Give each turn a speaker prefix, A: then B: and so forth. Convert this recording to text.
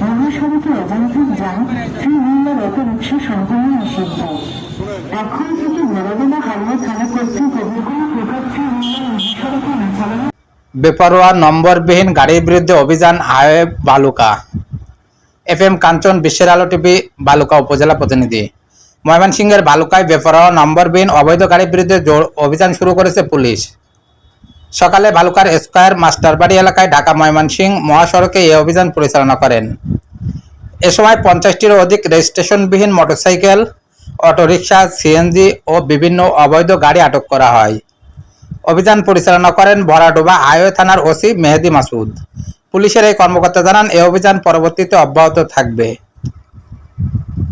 A: মহাসড়কে অযান্ত্রিক যান ত্রিমূল্য অটোরিক্সা সম্পূর্ণ নিষিদ্ধ এখন থেকে মোরাবেলা
B: বেপরোয়া নম্বরবিহীন গাড়ির বিরুদ্ধে অভিযান হাইওয়ে বালুকা। এফ এম কাঞ্চন বিশ্বের আলো টিভি, বালুকা উপজেলা প্রতিনিধি। ময়মনসিংহের বালুকায় বেপরোয়া নম্বরবিহীন অবৈধ গাড়ির বিরুদ্ধে অভিযান শুরু করেছে পুলিশ। সকালে বালুকার স্কয়ার মাস্টারবাড়ি এলাকায় ঢাকা ময়মনসিংহ মহাসড়কে এই অভিযান পরিচালনা করেন। এ সময় পঞ্চাশটিরও অধিক রেজিস্ট্রেশনবিহীন মোটরসাইকেল, অটোরিকশা, সিএনজি ও বিভিন্ন অবৈধ গাড়ি আটক করা হয়। অভিযান পরিচালনা করেন ভরাডোবা হাইওয়ে থানার ওসি মেহেদি মাসুদ। পুলিশের এই কর্মকর্তা জানান, এ অভিযান পরবর্তীতে অব্যাহত থাকবে।